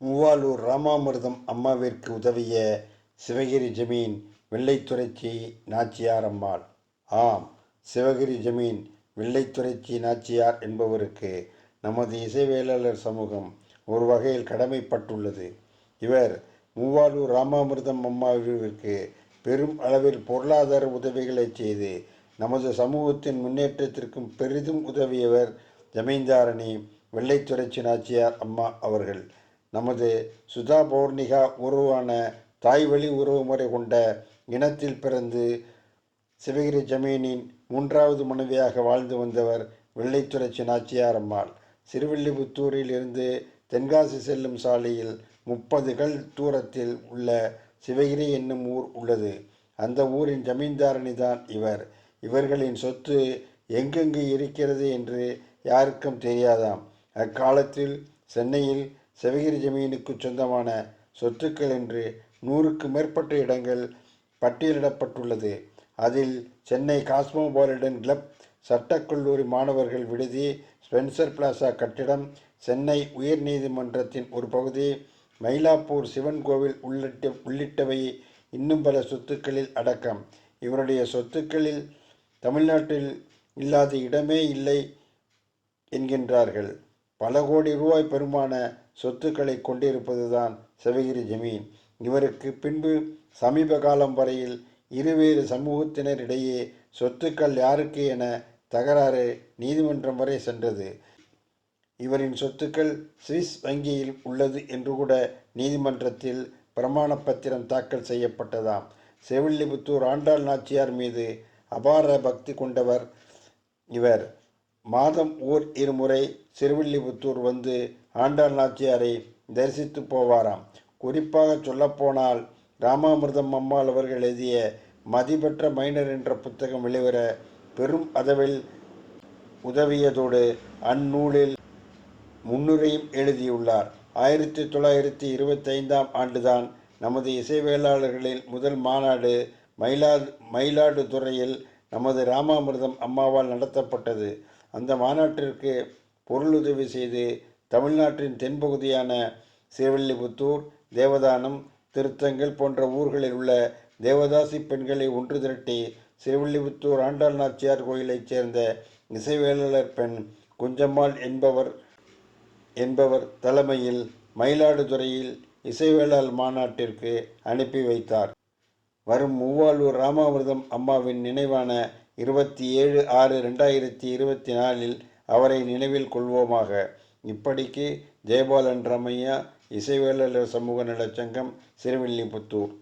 மூவாலூர் ராமாமிர்தம் அம்மாவிற்கு உதவிய சிவகிரி ஜமீன் வெள்ளைத்துறைச்சி நாச்சியார் அம்மாள். ஆம் சிவகிரி ஜமீன் வெள்ளைத்துறைச்சி நாச்சியார் என்பவருக்கு நமது இசைவேளாளர் சமூகம் ஒரு வகையில் கடமைப்பட்டுள்ளது. இவர் மூவாலூர் ராமாமிர்தம் அம்மாவிற்கு பெரும் அளவில் பொருளாதார உதவிகளை செய்து நமது சமூகத்தின் முன்னேற்றத்திற்கும் பெரிதும் உதவியவர் ஜமீன்தாரணி வெள்ளைத்துறைச்சி நாச்சியார் அம்மா அவர்கள். நமது சுதா பௌர்ணிகா உறவான தாய்வழி உறவுமுறை கொண்ட இனத்தில் பிறந்து சிவகிரி ஜமீனின் மூன்றாவது மனைவியாக வாழ்ந்து வந்தவர் வெள்ளைத்துறை சின்னாச்சியார் அம்மாள். சிறுவில்லிபுத்தூரில் இருந்து தென்காசி செல்லும் சாலையில் முப்பது கல் தூரத்தில் உள்ள சிவகிரி என்னும் ஊர் உள்ளது. அந்த ஊரின் ஜமீன்தாரணி தான் இவர். இவர்களின் சொத்து எங்கெங்கு இருக்கிறது என்று யாருக்கும் தெரியாதாம். அக்காலத்தில் சென்னையில் சிவகிரி ஜமீனுக்கு சொந்தமான சொத்துக்கள் என்று நூறுக்கு மேற்பட்ட இடங்கள் பட்டியலிடப்பட்டுள்ளது. அதில் சென்னை காஸ்மோபாலிடன் கிளப் சட்டக்கல்லூரி மாணவர்கள் விடுதி ஸ்பென்சர் பிளாசா கட்டிடம் சென்னை உயர்நீதிமன்றத்தின் ஒரு பகுதி மயிலாப்பூர் சிவன் கோவில் உள்ளிட்ட உள்ளிட்டவை இன்னும் பல சொத்துக்களில் அடக்கம். இவருடைய சொத்துக்களில் தமிழ்நாட்டில் இல்லாத இடமே இல்லை என்கின்றார்கள். பல கோடி ரூபாய் பெருமான சொத்துக்களை கொண்டிருப்பதுதான் சிவகிரி ஜமீன். இவருக்கு பின்பு சமீப காலம் வரையில் இருவேறு சமூகத்தினரிடையே சொத்துக்கள் யாருக்கு என தகராறு நீதிமன்றம் வரை சென்றது. இவரின் சொத்துக்கள் சுவிஸ் வங்கியில் உள்ளது என்று கூட நீதிமன்றத்தில் பிரமாண பத்திரம் தாக்கல் செய்யப்பட்டதாம். செவில்லிபுத்தூர் ஆண்டாள் நாச்சியார் மீது அபார பக்தி கொண்டவர் இவர். மாதம் ஓர் இருமுறை சிறுவில்லிபுத்தூர் வந்து ஆண்டாள் நாச்சியாரை தரிசித்து போவாராம். குறிப்பாக சொல்லப்போனால் ராமாமிர்தம் அம்மாள் அவர்கள் எழுதிய மதிபெற்ற மைனர் என்ற புத்தகம் வெளிவர பெரும் அளவில் உதவியதோடு அந்நூலில் முன்னுரையும் எழுதியுள்ளார். ஆயிரத்தி தொள்ளாயிரத்தி இருபத்தைந்தாம் ஆண்டுதான் நமது இசைவேளாளர்களின் முதல் மாநாடு மயிலா மயிலாடுதுறையில் நமது ராமாமிர்தம் அம்மாவால் நடத்தப்பட்டது. அந்த மாநாட்டிற்கு பொருளுதவி செய்து தமிழ்நாட்டின் தென்பகுதியான சிறுவில்லிபுத்தூர் தேவதானம் திருத்தங்கள் போன்ற ஊர்களில் உள்ள தேவதாசி பெண்களை ஒன்று திரட்டி சிறுவில்லிபுத்தூர் ஆண்டாள் நாச்சியார் கோயிலைச் சேர்ந்த இசைவேளாளர் பெண் குஞ்சம்மாள் என்பவர் என்பவர் தலைமையில் மயிலாடுதுறையில் இசைவேளாள் மாநாட்டிற்கு அனுப்பி வைத்தார். வரும் மூவாலூர் ராமாமிர்தம் அம்மாவின் நினைவான இருபத்தி ஏழு ஆறு ரெண்டாயிரத்தி இருபத்தி நாலில் அவரை நினைவில் கொள்வோமாக. இப்படிக்கு ஜெயபாலன் ரமையா இசைவேலர் சமூக நலச்சங்கம் சிறுவில்லிபுத்தூர்